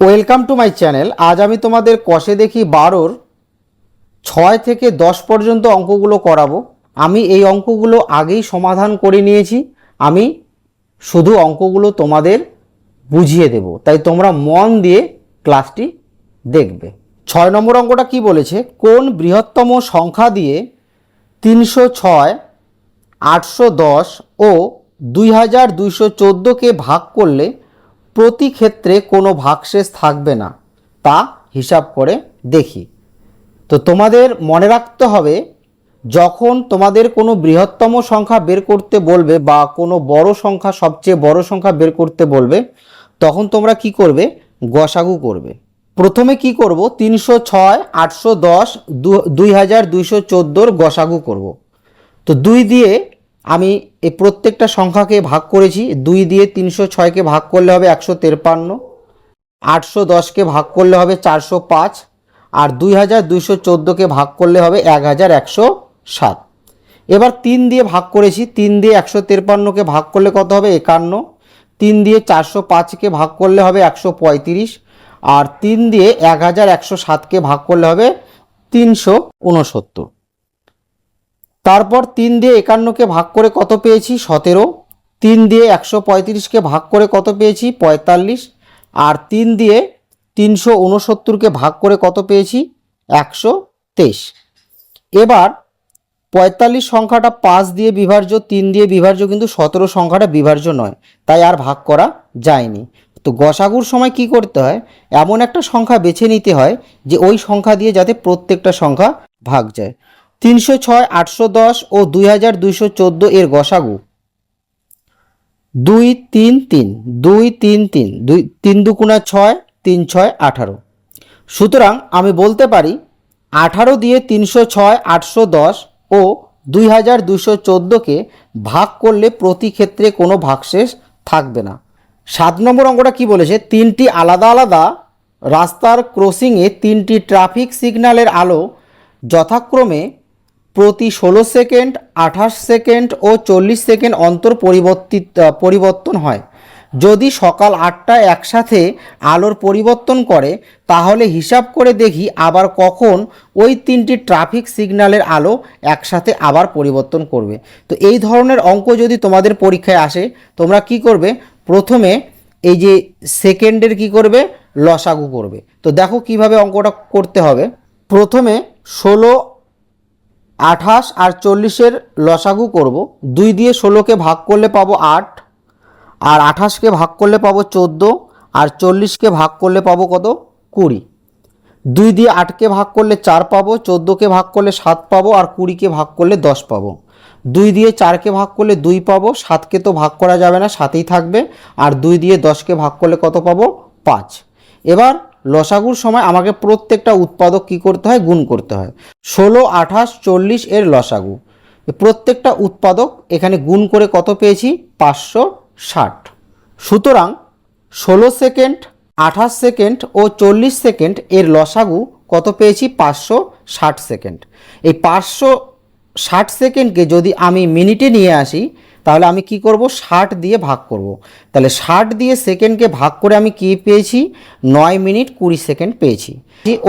Welcome to my channel আজ আমি তোমাদের কষে দেখি বারোর ছয় থেকে দশ পর্যন্ত অঙ্কগুলো করাবো। আমি এই অঙ্কগুলো আগেই সমাধান করে নিয়েছি। আমি শুধু অঙ্কগুলো তোমাদের বুঝিয়ে দেব। তাই তোমরা মন দিয়ে ক্লাসটি দেখবে। ছয় নম্বর অঙ্কটা কি বলেছে? কোন বৃহত্তম সংখ্যা দিয়ে তিনশো ছয়, আটশো দশ ও দুই হাজার দুইশো চোদ্দোকে ভাগ করলে প্রতি ক্ষেত্রে কোনো ভাগশেষ থাকবে না। তা হিসাব করে দেখি। তো তোমাদের মনে রাখতে হবে, যখন তোমাদের কোনো বৃহত্তম সংখ্যা বের করতে বলবে বা কোনো বড় সংখ্যা, সবচেয়ে বড় সংখ্যা বের করতে বলবে, তখন তোমরা কি করবে? গসাগু করবে। প্রথমে কি করব? তিনশো ছয়, আটশো দশ, দু, দুই হাজার দুইশো চোদ্দোর গসাগু করব। তো দুই দিয়ে আমি এই প্রত্যেকটা সংখ্যাকে ভাগ করেছি, দুই দিয়ে তিনশো ছয়কে ভাগ করলে হবে একশো তেরপান্ন, আটশো দশকে ভাগ করলে হবে চারশো পাঁচ, আর দুই হাজার দুইশো চোদ্দোকে ভাগ করলে হবে এক হাজার একশো সাত। এবার তিন দিয়ে ভাগ করেছি, তিন দিয়ে একশো তেরপান্নকে ভাগ করলে কত হবে? একান্ন, তিন দিয়ে চারশো পাঁচকে ভাগ করলে হবে একশো পঁয়ত্রিশ, আর তিন দিয়ে এক হাজার একশো সাতকে ভাগ করলে হবে তিনশো উনসত্তর। তারপর তিন দিয়ে একান্নকে ভাগ করে কত পেয়েছি? সতেরো। তিন দিয়ে একশো পঁয়ত্রিশকে ভাগ করে কত পেয়েছি? পঁয়তাল্লিশ। আর তিন দিয়ে তিনশো উনসত্তরকে ভাগ করে কত পেয়েছি? একশো তেইশ। এবার পঁয়তাল্লিশ সংখ্যাটা পাঁচ দিয়ে বিভার্য তিন দিয়ে বিভার্য কিন্তু সতেরো সংখ্যাটা বিভাজ্য নয়। তাই আর ভাগ করা যায়নি। তো গসাগুর সময় কি করতে হয়? এমন একটা সংখ্যা বেছে নিতে হয় যে ওই সংখ্যা দিয়ে যাতে প্রত্যেকটা সংখ্যা ভাগ যায়। তিনশো ছয়, আটশো দশ ও দুই হাজার দুইশো চোদ্দ এর গসাগু। দুই তিন তিন, দুই তিন তিন, দুই তিন দুকুণা ছয়, তিন ছয় আঠারো। সুতরাং আমি বলতে পারি, আঠারো দিয়ে তিনশো ছয়, আটশো দশ ও দুই হাজার দুশো চোদ্দোকে ভাগ করলে প্রতি ক্ষেত্রে কোনো ভাগশেষ থাকবে না। সাত নম্বর অঙ্কটা কি বলেছে? তিনটি আলাদা আলাদা, রাস্তার ক্রসিংয়ে তিনটি ট্রাফিক সিগন্যালের আলো যথাক্রমে প্রতি ষোলো সেকেন্ড, আঠাশ সেকেন্ড ও চল্লিশ সেকেন্ড অন্তর পরিবর্তিত পরিবর্তন হয়। যদি সকাল আটটায় একসাথে আলোর পরিবর্তন করে, তাহলে হিসাব করে দেখি আবার কখন ওই তিনটি ট্রাফিক সিগন্যালের আলো একসাথে আবার পরিবর্তন করবে। তো এই ধরনের অঙ্ক যদি তোমাদের পরীক্ষায় আসে, তোমরা কি করবে? প্রথমে এই যে সেকেন্ডের কি করবে? লসাগু করবে। তো দেখো কীভাবে অঙ্কটা করতে হবে। প্রথমে ষোলো আঠাশ আর চল্লিশের লসাগু করব। দুই দিয়ে ষোলোকে ভাগ করলে পাবো আট, আর আঠাশকে ভাগ করলে পাবো চোদ্দ, আর চল্লিশকে ভাগ করলে পাবো কত? কুড়ি। দুই দিয়ে আটকে ভাগ করলে চার পাবো, চোদ্দোকে ভাগ করলে সাত পাবো, আর কুড়িকে ভাগ করলে দশ পাবো। দুই দিয়ে চারকে ভাগ করলে দুই পাবো, সাতকে তো ভাগ করা যাবে না, সাতেই থাকবে, আর দুই দিয়ে দশকে ভাগ করলে কত পাবো? পাঁচ। এবার লসাগুর সময় আমাকে প্রত্যেকটা উৎপাদক কি করতে হয়? গুণ করতে হয়। ষোলো, আঠাশ, চল্লিশ এর লসাগু। প্রত্যেকটা উৎপাদক এখানে গুণ করে কত পেয়েছি? পাঁচশো ষাট। সুতরাং ষোলো সেকেন্ড, আঠাশ সেকেন্ড ও চল্লিশ সেকেন্ড এর লসাগু কত পেয়েছি? পাঁচশো ষাট সেকেন্ড। এই পাঁচশো ষাট সেকেন্ডকে যদি আমি মিনিটে নিয়ে আসি তাহলে আমি কি করব? ষাট দিয়ে ভাগ করব। তাহলে ষাট দিয়ে সেকেন্ডকে ভাগ করে আমি কি পেয়েছি? নয় মিনিট কুড়ি সেকেন্ড পেয়েছি।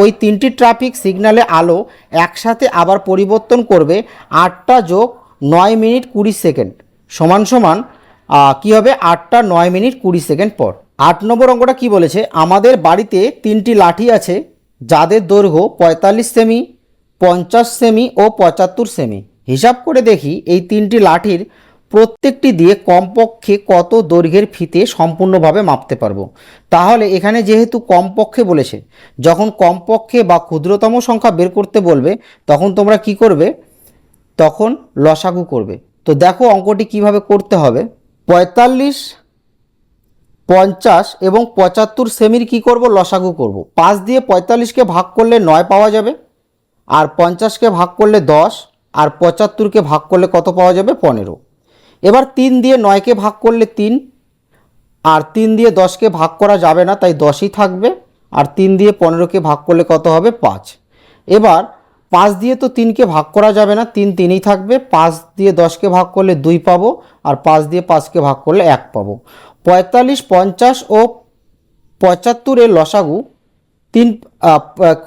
ওই তিনটি ট্রাফিক সিগন্যালে আলো একসাথে আবার পরিবর্তন করবে আটটা যোগ নয় মিনিট কুড়ি সেকেন্ড সমান সমান কী হবে? আটটা নয় মিনিট কুড়ি সেকেন্ড পর। আট নম্বর অঙ্কটা কি বলেছে? আমাদের বাড়িতে তিনটি লাঠি আছে, যাদের দৈর্ঘ্য পঁয়তাল্লিশ সেমি পঞ্চাশ সেমি ও পঁচাত্তর সেমি হিসাব করে দেখি, এই তিনটি লাঠির প্রত্যেকটি দিয়ে কমপক্ষে কত দৈর্ঘ্যের ফিতে সম্পূর্ণভাবে মাপতে পারব? তাহলে এখানে যেহেতু কমপক্ষে বলেছে, যখন কমপক্ষে বা ক্ষুদ্রতম সংখ্যা বের করতে বলবে, তখন তোমরা কি করবে? তখন লসাগু করবে। তো দেখো অঙ্কটি কীভাবে করতে হবে। পঁয়তাল্লিশ, পঞ্চাশ এবং পঁচাত্তর সেমির কি করব? লসাগু করব। পাঁচ দিয়ে পঁয়তাল্লিশকে ভাগ করলে নয় পাওয়া যাবে, আর পঞ্চাশকে ভাগ করলে দশ, আর পঁচাত্তরকে ভাগ করলে কত পাওয়া যাবে? পনেরো। এবার তিন দিয়ে নয়কে ভাগ করলে তিন, আর তিন দিয়ে দশকে ভাগ করা যাবে না, তাই দশই থাকবে, আর তিন দিয়ে পনেরোকে ভাগ করলে কত হবে? পাঁচ। এবার পাঁচ দিয়ে তো তিনকে ভাগ করা যাবে না, তিন তিনই থাকবে, পাঁচ দিয়ে দশকে ভাগ করলে দুই পাবো, আর পাঁচ দিয়ে পাঁচকে ভাগ করলে এক পাবো। পঁয়তাল্লিশ, পঞ্চাশ ও পঁচাত্তরের লসাগু, তিন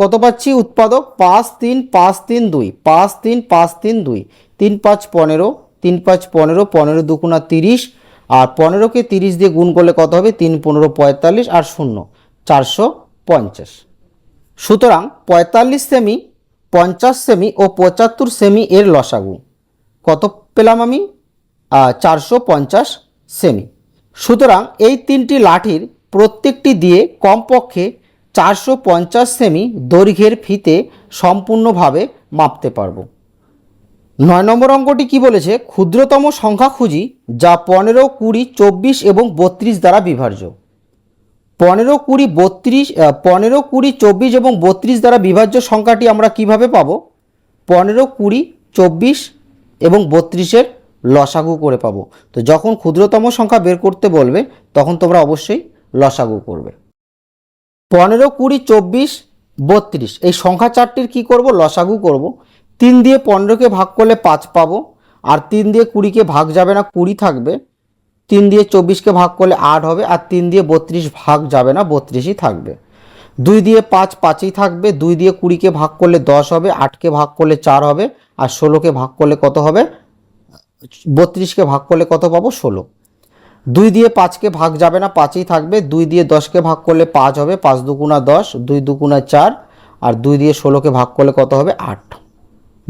কত পাচ্ছি উৎপাদক? পাঁচ তিন পাঁচ তিন দুই, পাঁচ তিন পাঁচ তিন দুই, তিন পাঁচ পনেরো তিন পাঁচ পনেরো পনেরো দুগুণা তিরিশ, আর পনেরোকে তিরিশ দিয়ে গুণ করলে কত হবে? তিন পনেরো পঁয়তাল্লিশ আর শূন্য, চারশো পঞ্চাশ। সুতরাং পঁয়তাল্লিশ সেমি, পঞ্চাশ সেমি ও পঁচাত্তর সেমি এর লসাগু। কত পেলাম আমি? চারশো পঞ্চাশ সেমি। সুতরাং এই তিনটি লাঠির প্রত্যেকটি দিয়ে কমপক্ষে চারশো পঞ্চাশ সেমি দৈর্ঘ্যের ফিতে সম্পূর্ণভাবে মাপতে পারব। নয় নম্বর অঙ্কটি কি বলেছে? ক্ষুদ্রতম সংখ্যা খুঁজি যা পনেরো, কুড়ি, চব্বিশ এবং বত্রিশ দ্বারা বিভাজ্য। পনেরো, কুড়ি, বত্রিশ পনেরো, কুড়ি, চব্বিশ এবং বত্রিশ দ্বারা বিভাজ্য সংখ্যাটি আমরা কীভাবে পাবো? পনেরো, কুড়ি, চব্বিশ এবং বত্রিশের লসাগু করে পাবো। তো যখন ক্ষুদ্রতম সংখ্যা বের করতে বলবে, তখন তোমরা অবশ্যই লসাগু করবে। পনেরো, কুড়ি, চব্বিশ, বত্রিশ, এই সংখ্যা চারটির কি করব? লসাগু করব। তিন দিয়ে পনেরোকে ভাগ করলে পাঁচ পাবো, আর তিন দিয়ে কুড়িকে ভাগ যাবে না, কুড়ি থাকবে। তিন দিয়ে চব্বিশকে ভাগ করলে আট হবে, আর তিন দিয়ে বত্রিশ ভাগ যাবে না, বত্রিশই থাকবে। দুই দিয়ে পাঁচ পাঁচই থাকবে, দুই দিয়ে কুড়িকে ভাগ করলে দশ হবে, আটকে ভাগ করলে চার হবে, আর ষোলোকে ভাগ করলে কত হবে? বত্রিশকে ভাগ করলে কত পাবো? ষোলো। দুই দিয়ে পাঁচকে ভাগ যাবে না, পাঁচই থাকবে, দুই দিয়ে দশকে ভাগ করলে পাঁচ হবে, পাঁচ দুগুণা দশ, দুই দুগুণা চার, আর দুই দিয়ে ষোলোকে ভাগ করলে কত হবে? আট।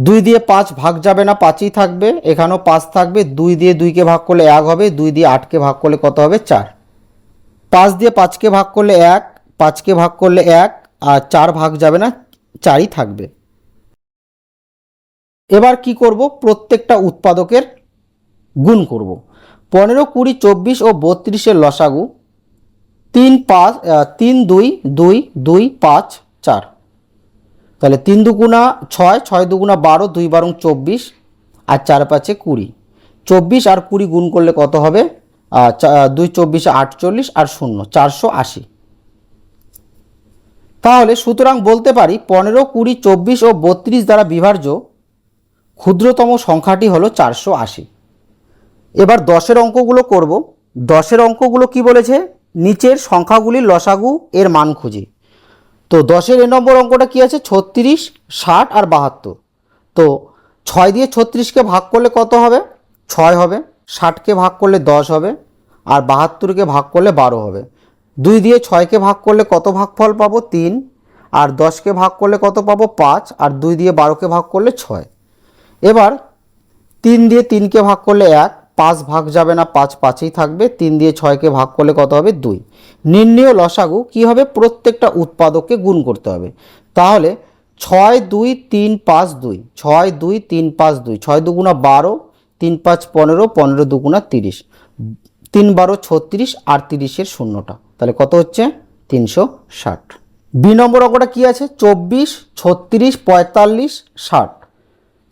দুই দিয়ে পাঁচ ভাগ যাবে না, পাঁচই থাকবে। এখানেও পাঁচ থাকবে, দুই দিয়ে দুইকে ভাগ করলে এক হবে, দুই দিয়ে আটকে ভাগ করলে কত হবে? চার। পাঁচ দিয়ে পাঁচকে ভাগ করলে এক, পাঁচকে ভাগ করলে এক, আর চার ভাগ যাবে না, চারই থাকবে। এবার কি করব? প্রত্যেকটা উৎপাদকের গুণ করব। পনেরো, কুড়ি, চব্বিশ ও বত্রিশের লসাগু। তিন পাঁচ তিন, দুই দুই দুই, পাঁচ, চার। তাহলে তিন দুগুণা ছয় ছয় দুগুণা বারো, দুই বারং চব্বিশ, আর চার পাঁচে কুড়ি। চব্বিশ আর কুড়ি গুণ করলে কত হবে? দুই চব্বিশে আটচল্লিশ আর শূন্য, চারশো আশি। তাহলে সুতরাং বলতে পারি, পনেরো, কুড়ি, চব্বিশ ও বত্রিশ দ্বারা বিভার্য ক্ষুদ্রতম সংখ্যাটি হলো চারশো আশি। এবার দশের অঙ্কগুলো করব। দশের অঙ্কগুলো কি বলেছে? নিচের সংখ্যাগুলির লসাগু এর মান খুঁজি। তো দশের এ নম্বর অঙ্কটা কি আছে? ছত্রিশ, ষাট আর বাহাত্তর। তো ছয় দিয়ে ছত্রিশকে ভাগ করলে কত হবে? ছয় হবে। ষাটকে ভাগ করলে দশ হবে আর বাহাত্তরকে ভাগ করলে বারো হবে। দুই দিয়ে ছয়কে ভাগ করলে কত ভাগফল পাবো? তিন। আর দশকে ভাগ করলে কত পাবো? পাঁচ। আর দুই দিয়ে বারোকে ভাগ করলে ছয়। এবার তিন দিয়ে তিনকে ভাগ করলে এক। পাঁচ ভাগ যাবে না, পাঁচ পাঁচেই থাকবে, তিন দিয়ে ছয়কে ভাগ করলে কত হবে? দুই। নির্ণীয় লসাগু কী হবে? প্রত্যেকটা উৎপাদককে গুণ করতে হবে। তাহলে ছয় দুই তিন পাঁচ দুই, ছয় দুই তিন পাঁচ দুই, ছয় দুগুণা বারো, তিন পাঁচ পনেরো পনেরো দুগুণা তিরিশ। তিন বারো ছত্রিশ আর তিরিশের শূন্যটা। তাহলে কত হচ্ছে? তিনশো ষাট। বি নম্বর অঙ্কটা কী আছে? চব্বিশ, ছত্রিশ, পঁয়তাল্লিশ, ষাট।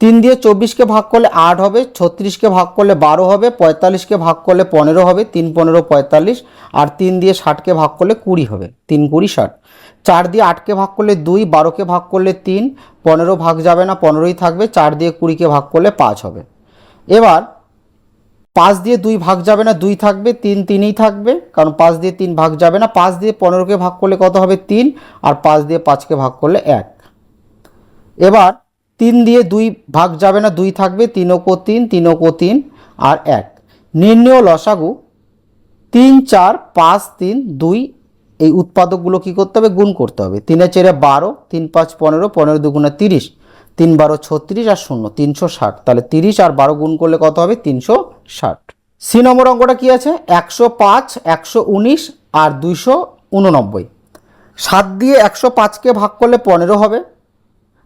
তিন দিয়ে চব্বিশকে ভাগ করলে আট হবে, ছত্রিশকে ভাগ করলে বারো হবে, পঁয়তাল্লিশকে ভাগ করলে পনেরো হবে, তিন পনেরো পঁয়তাল্লিশ, আর তিন দিয়ে ষাটকে ভাগ করলে কুড়ি হবে, তিন কুড়ি ষাট। চার দিয়ে আটকে ভাগ করলে দুই, বারোকে ভাগ করলে তিন, পনেরো ভাগ যাবে না, পনেরোই থাকবে, চার দিয়ে কুড়িকে ভাগ করলে পাঁচ হবে। এবার পাঁচ দিয়ে দুই ভাগ যাবে না, দুই থাকবে, তিন তিনই থাকবে, কারণ পাঁচ দিয়ে তিন ভাগ যাবে না, পাঁচ দিয়ে পনেরোকে ভাগ করলে কত হবে? তিন, আর পাঁচ দিয়ে পাঁচকে ভাগ করলে এক। এবার তিন দিয়ে দুই ভাগ যাবে না, দুই থাকবে, তিন কো তিন তিন কো তিন আর এক। নির্ণয় লসাগু তিন, চার, পাঁচ, তিন, দুই, এই উৎপাদকগুলো কী করতে হবে? গুণ করতে হবে। তিনে চেরে বারো, তিন, পাঁচ, পনেরো পনেরো দুগুণে তিরিশ। তিন, বারো, ছত্রিশ আর শূন্য, তিনশো ষাট। তাহলে তিরিশ আর বারো গুণ করলে কত হবে? তিনশো ষাট। সি নম্বর অঙ্কটা কী আছে? একশো পাঁচ, একশো উনিশ আর দুইশো উননব্বই। সাত দিয়ে একশো পাঁচকে ভাগ করলে পনেরো হবে।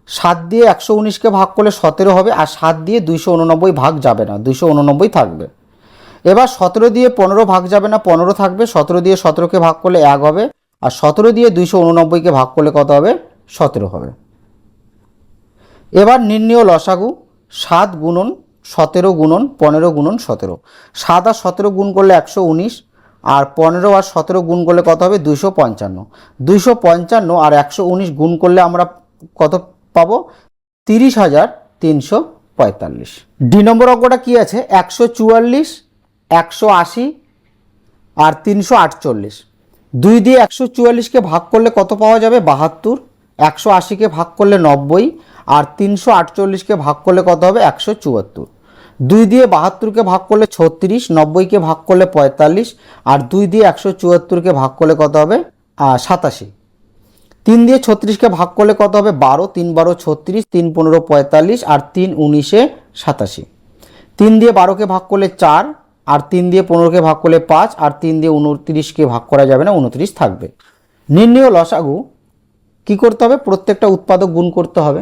সাত দিয়ে একশো উনিশকে ভাগ করলে সতেরো হবে, আর সাত দিয়ে দুইশো উননব্বই ভাগ যাবে না, দুইশো উননব্বই থাকবে। এবার সতেরো দিয়ে পনেরো ভাগ যাবে না, পনেরো থাকবে, সতেরো দিয়ে সতেরোকে ভাগ করলে এক হবে, আর সতেরো দিয়ে দুইশো উননব্বইকে ভাগ করলে কত হবে? সতেরো হবে। এবার নির্ণয় লসাগু, সাত গুণন সতেরো গুণন পনেরো গুণন সতেরো। সাত আর সতেরো গুণ করলে একশো উনিশ, আর পনেরো আর সতেরো গুণ করলে কত হবে? দুইশো পঞ্চান্ন। দুইশো পঞ্চান্ন আর একশো উনিশ গুণ করলে আমরা কত পাবো তিরিশ হাজার তিনশো পঁয়তাল্লিশ। ডি নম্বর অঙ্কটা কী আছে? একশো চুয়াল্লিশ, একশো আশি আর তিনশো আটচল্লিশ। দুই দিয়ে একশো চুয়াল্লিশকে ভাগ করলে কত পাওয়া যাবে? বাহাত্তর। একশো আশিকে ভাগ করলে নব্বই আর তিনশো আটচল্লিশকে ভাগ করলে কত হবে? একশো চুয়াত্তর। দুই দিয়ে বাহাত্তরকে ভাগ করলে ছত্রিশ, নব্বইকে ভাগ করলে পঁয়তাল্লিশ আর দুই দিয়ে একশো চুয়াত্তরকে ভাগ করলে কত হবে? সাতাশি। তিন দিয়ে ছত্রিশকে ভাগ করলে কত হবে? বারো, তিন বারো ছত্রিশ, তিন পনেরো পঁয়তাল্লিশ, আর তিন উনিশে সাতাশি। তিন দিয়ে বারোকে ভাগ করলে চার, আর তিন দিয়ে পনেরোকে ভাগ করলে পাঁচ, আর তিন দিয়ে উনত্রিশকে ভাগ করা যাবে না, উনত্রিশ থাকবে। নির্ণয় লসাগু কি করতে হবে? প্রত্যেকটা উৎপাদক গুণ করতে হবে।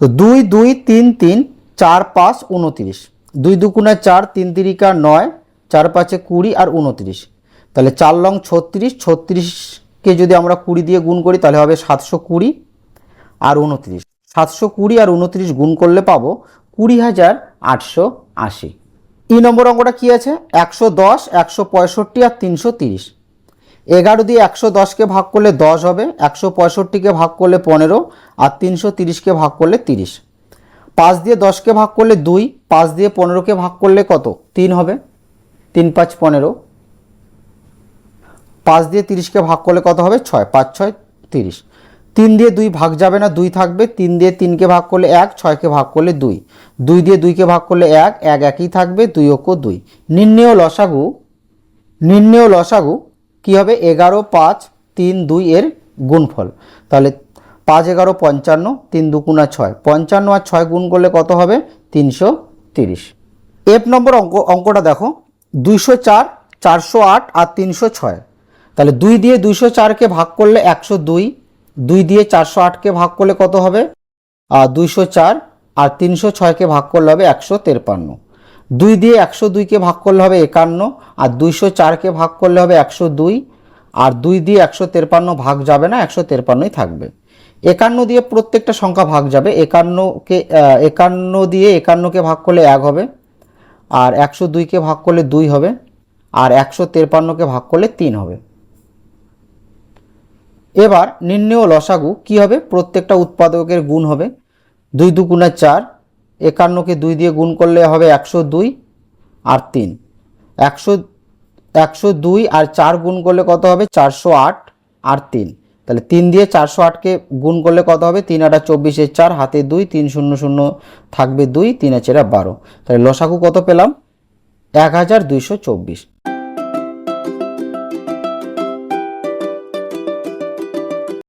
তো দুই দুই, তিন তিন, চার, পাঁচ, উনত্রিশ। দুই দুগুণে চার, তিন তিরিকা নয়, চার পাঁচে কুড়ি, আর উনত্রিশ। তাহলে চার লং ছত্রিশ ছত্রিশ ছত্রিশকে যদি আমরা কুড়ি দিয়ে গুণ করি, তাহলে হবে সাতশো কুড়ি আর উনত্রিশ। সাতশো কুড়ি আর উনত্রিশ গুণ করলে পাবো কুড়ি হাজার আটশো আশি। ই নম্বর অঙ্কটা কী আছে? একশো দশ, একশো পঁয়ষট্টি আর তিনশো তিরিশ। এগারো দিয়ে একশো দশকে ভাগ করলে দশ হবে, একশো পঁয়ষট্টিকে ভাগ করলে পনেরো আর তিনশো তিরিশকে ভাগ করলে তিরিশ। পাঁচ দিয়ে দশকে ভাগ করলে দুই, পাঁচ দিয়ে পনেরোকে ভাগ করলে কত? তিন হবে। তিন পাঁচ পনেরো। পাঁচ দিয়ে তিরিশকে ভাগ করলে কত হবে? ছয়। পাঁচ, ছয়, তিরিশ। তিন দিয়ে দুই ভাগ যাবে না, দুই থাকবে। তিন দিয়ে তিনকে ভাগ করলে এক, ছয়কে ভাগ করলে দুই। দুই দিয়ে দুইকে ভাগ করলে এক এক একই থাকবে, দুই অক্ষ দুই। নির্ণেয় লসাগু নির্ণেয় লসাগু কী হবে? এগারো, পাঁচ, তিন, দুই এর গুণফল। তাহলে পাঁচ, এগারো, পঞ্চান্ন, তিন দুগুণা ছয়। পঞ্চান্ন আর ছয় গুণ করলে কত হবে? তিনশো তিরিশ। এফ নম্বর অঙ্ক অঙ্কটা দেখো। দুইশো চার, চারশো আট আর তিনশো ছয়। তাহলে দুই দিয়ে দুইশো চারকে ভাগ করলে একশো দুই দুই দিয়ে চারশো আটকে ভাগ করলে কত হবে? দুইশো চার আর তিনশো ছয়কে ভাগ করলে হবে একশো তেরপান্ন। দুই দিয়ে একশো দুইকে ভাগ করলে হবে একান্ন আর দুইশো চারকে ভাগ করলে হবে একশো দুই আর দুই দিয়ে একশো তেরপান্ন ভাগ যাবে না, একশো তেরপান্নই থাকবে। একান্ন দিয়ে প্রত্যেকটা সংখ্যা ভাগ যাবে, একান্নকে একান্ন দিয়ে একান্নকে ভাগ করলে এক হবে আর একশো দুইকে ভাগ করলে দুই হবে আর একশো তেরপান্নকে ভাগ করলে তিন হবে। এবার নির্ণেয় লসাগু কি হবে? প্রত্যেকটা উৎপাদকের গুণ হবে দুই দুগুণে চার, একান্নকে দুই দিয়ে গুণ করলে হবে একশো দুই আর তিন। একশো একশো দুই আর চার গুণ করলে কত হবে? চারশো আট আর তিন। তাহলে তিন দিয়ে চারশো আটকে গুণ করলে কত হবে? তিন আটা চব্বিশের চার, হাতে দুই, তিন শূন্য শূন্য থাকবে দুই, তিন চেরা বারো। তাহলে লসাগু কত পেলাম? এক হাজার দুইশো চব্বিশ।